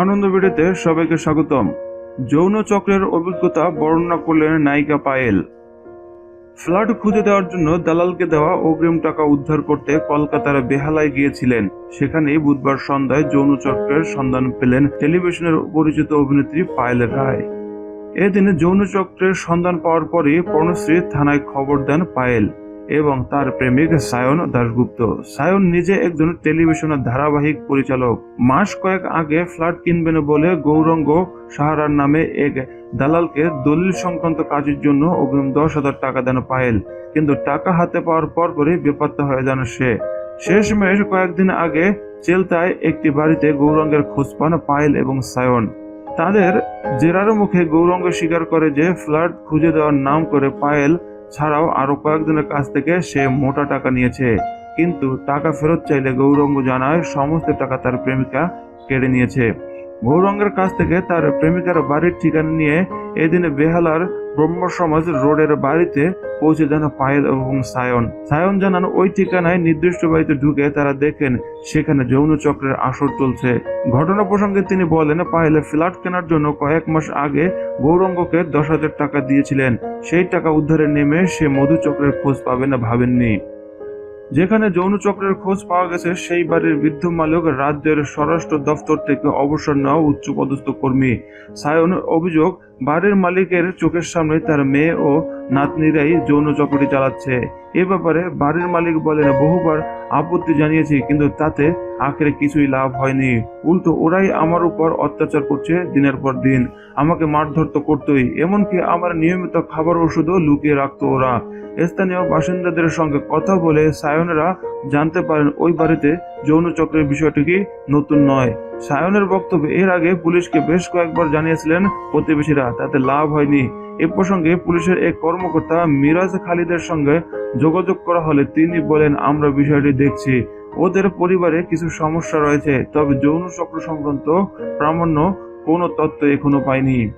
আনন্দ ভিডিওতে সবাইকে স্বাগতম। যৌন চক্রের অভিজ্ঞতা বর্ণনা করলেন নায়িকা পায়েল। ফ্ল্যাট খুঁজে দেওয়ার জন্য দালালকে দেওয়া অগ্রিম টাকা উদ্ধার করতে কলকাতার বেহালায় গিয়েছিলেন। সেখানেই বুধবার সন্ধ্যায় যৌন চক্রের সন্ধান পেলেন টেলিভিশনের পরিচিত অভিনেত্রী পায়েল রায়। এদিন যৌন চক্রের সন্ধান পাওয়ার পরই পর্ণশ্রী থানায় খবর দেন পায়েল। এবং তার প্রেমিক সায়ন দাশগুপ্ত। সায়ন নিজে একজন টেলিভিশনের ধারাবাহিক পরিচালক। মাস কয়েক আগে ফ্ল্যাট কিনবেন বলে গৌরঙ্গ সাহারার নামে এক দালালকে দলিল সংক্রান্ত কাজের জন্য অগ্রিম দশ হাজার টাকা দেন পায়েল। কিন্তু টাকা হাতে পাওয়ার পর পরই বেপাত্তা হয়ে যান সে। শেষমেশ কয়েকদিন আগে চেলতায় একটি বাড়িতে গৌরঙ্গের খোঁজ পান পায়েল এবং সায়ন। তাদের জেরার মুখে গৌরঙ্গ স্বীকার করে যে ফ্ল্যাট খুঁজে দেওয়ার নাম করে পায়েল ছাড়াও আরও কয়েকজনের কাছ থেকে সে মোটা টাকা নিয়েছে। কিন্তু টাকা ফেরত চাইলে গৌরঙ্গ জানায় সমস্ত টাকা তার প্রেমিকা কেড়ে নিয়েছে। গৌরঙ্গের কাছ থেকে তার প্রেমিকার বাড়ির ঠিকানা নিয়ে এদিনে বেহালার ব্রহ্ম সমাজ রোডের বাড়িতে পৌঁছে যান পায়েল এবং সায়ন। সায়ন জানান, ওই ঠিকানায় নির্দিষ্ট বাড়িতে ঢুকে তারা দেখেন সেখানে যৌন চক্রের আসর চলছে। ঘটনা প্রসঙ্গে তিনি বলেন, পায়েল ফ্ল্যাট কেনার জন্য কয়েক মাস আগে গৌরঙ্গকে দশ হাজার টাকা দিয়েছিলেন। সেই টাকা উদ্ধারে নেমে সে মধু চক্রের খোঁজ পাবে না ভাবেননি। যেখানে যৌন চক্রের খোঁজ পাওয়া গেছে, সেই বাড়ির বৃদ্ধ মালিক রাজ্যের স্বরাষ্ট্র দফতর থেকে অবসর নেওয়া উচ্চ পদস্থ কর্মী। সায়ন অভিযোগ, বাড়ির মালিকের চোখের সামনে তার মেয়ে ও নাতনিরাই যৌন চক্রটি চালাচ্ছে। এ ব্যাপারে বাড়ির মালিক বলেন, বহুবার আপত্তি জানিয়েছি, কিন্তু তাতে আখেরে কিছুই লাভ হয়নি। উল্টো ওরাই আমার উপর অত্যাচার করছে দিনের পর দিন। আমাকে মারধর তো করতোই, এমনকি আমার নিয়মিত খাবার ওষুধও লুকিয়ে রাখতো ওরা। স্থানীয় বাসিন্দাদের সঙ্গে কথা বলে সায়নেরা জানতে পারেন ওই বাড়িতে যৌন চক্রের বিষয়টি কি নতুন নয়। সায়নের বক্তব্যে এর আগে পুলিশকে বেশ কয়েকবার জানিয়েছিলেন প্রতিবেশীরা, তাতে লাভ হয়নি। এ প্রসঙ্গে পুলিশের এক কর্মকর্তা মিরাজ খালিদের সঙ্গে যোগাযোগ করা হলে তিনি বলেন, আমরা বিষয়টি দেখছি। ওদের পরিবারে কিছু সমস্যা রয়েছে, তবে যৌন চক্র সংক্রান্ত প্রামাণ্য কোনো তথ্য এখনও পাইনি।